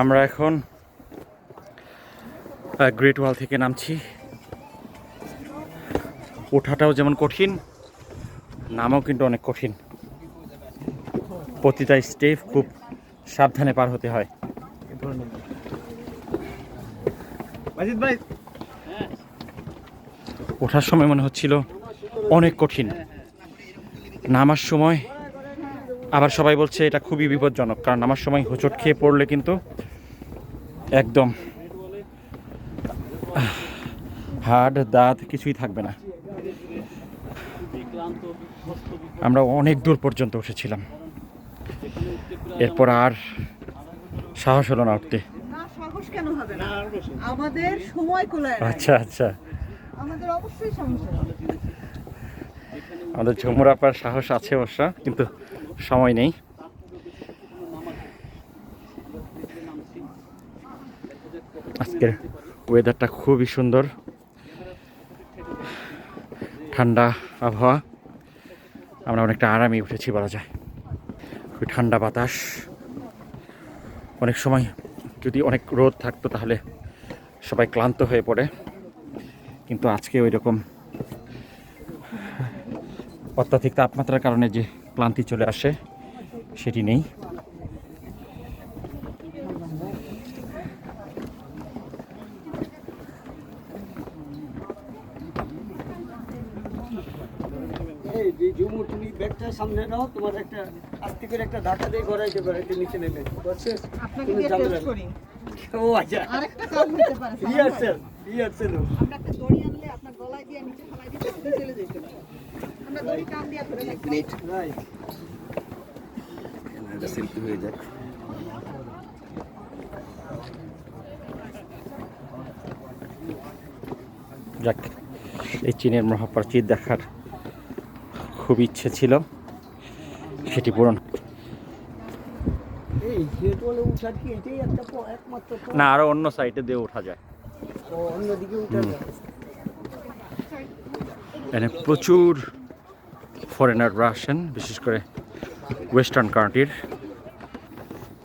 আমরা এখন গ্রেট ওয়াল থেকে নামছি। ওঠাটাও যেমন কঠিন নামও কিন্তু অনেক কঠিন। প্রতিটা স্টেপ খুব সাবধানে পার হতে হয়। ওঠার সময় মনে হচ্ছিল অনেক কঠিন। নামার সময় আবার সবাই বলছে এটা খুবই বিপজ্জনক কারণ আমার সময় হোঁচট খেয়ে পড়লে কিন্তু একদম হাড় দাঁত কিছুই থাকবে না। আমরা অনেক দূর পর্যন্ত উঠেছিলাম এরপর আর সাহস হলো না উঠতে। আমাদের সময় আচ্ছা আচ্ছা। আমাদের অবশ্যই সমস্যা আমাদের ঝুমুর আপার সাহস আছে অবশ্য কিন্তু সময় নেই। আজকের ওয়েদারটা খুবই সুন্দর। ঠান্ডা আবহাওয়া। আমরা অনেকটা আরামে উঠেছি বলা যায়। খুবই ঠান্ডা বাতাস। অনেক সময় যদি অনেক রোদ থাকতো তাহলে সবাই ক্লান্ত হয়ে পড়ে। কিন্তু আজকে ওই রকম অত্যাধিক তাপমাত্রার কারণে যে ক্লান্তি চলে আসে সেটি নেই। এই যে জুমু তুমি ব্যাগটা সামনে নাও তোমার একটা আস্তে করে একটা ধাক্কা দিয়ে গড়াইতে পারে একটু নিচে নেমে। আপনাকে দিয়ে টেস্ট করি। ও আচ্ছা। আরেকটা কাজ হতে পারে রিহার্সেল রিহার্সেল আমরা একটা দড়ি আনলে আপনার গলায় দিয়ে নিচে ফেলাই দিতে চলে যেতে আমরা যাক এই চীনের মহাপ্রাচীর দেখার খুব ইচ্ছে ছিল সেটি পূরণ? না আরও অন্য সাইডে দিয়ে ওঠা যায়। এখানে প্রচুর ফরেনাররা আসেন বিশেষ করে ওয়েস্টার্ন কান্ট্রির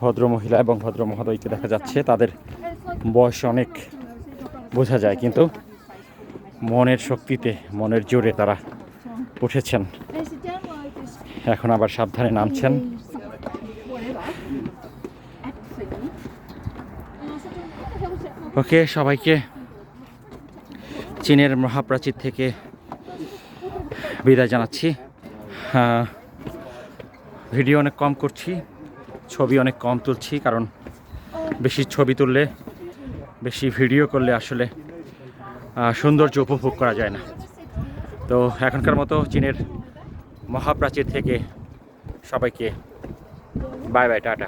ভদ্র মহিলা এবং ভদ্র মহোদয়কে দেখা যাচ্ছে। তাদের বয়স অনেক বোঝা যায়, কিন্তু মনের শক্তিতে, মনের জোরে তারা উঠেছেন। এখন আবার সাবধানে নামছেন। ওকে, সবাইকে চীনের মহাপ্রাচীর থেকে বিদায় জানাচ্ছি। ভিডিও অনেক কম করছি, ছবি অনেক কম তুলছি, কারণ বেশি ছবি তুললে, বেশি ভিডিও করলে আসলে সৌন্দর্য উপভোগ করা যায় না। তো এখনকার মতো চীনের মহাপ্রাচীর থেকে সবাইকে বাই বাই টাটা।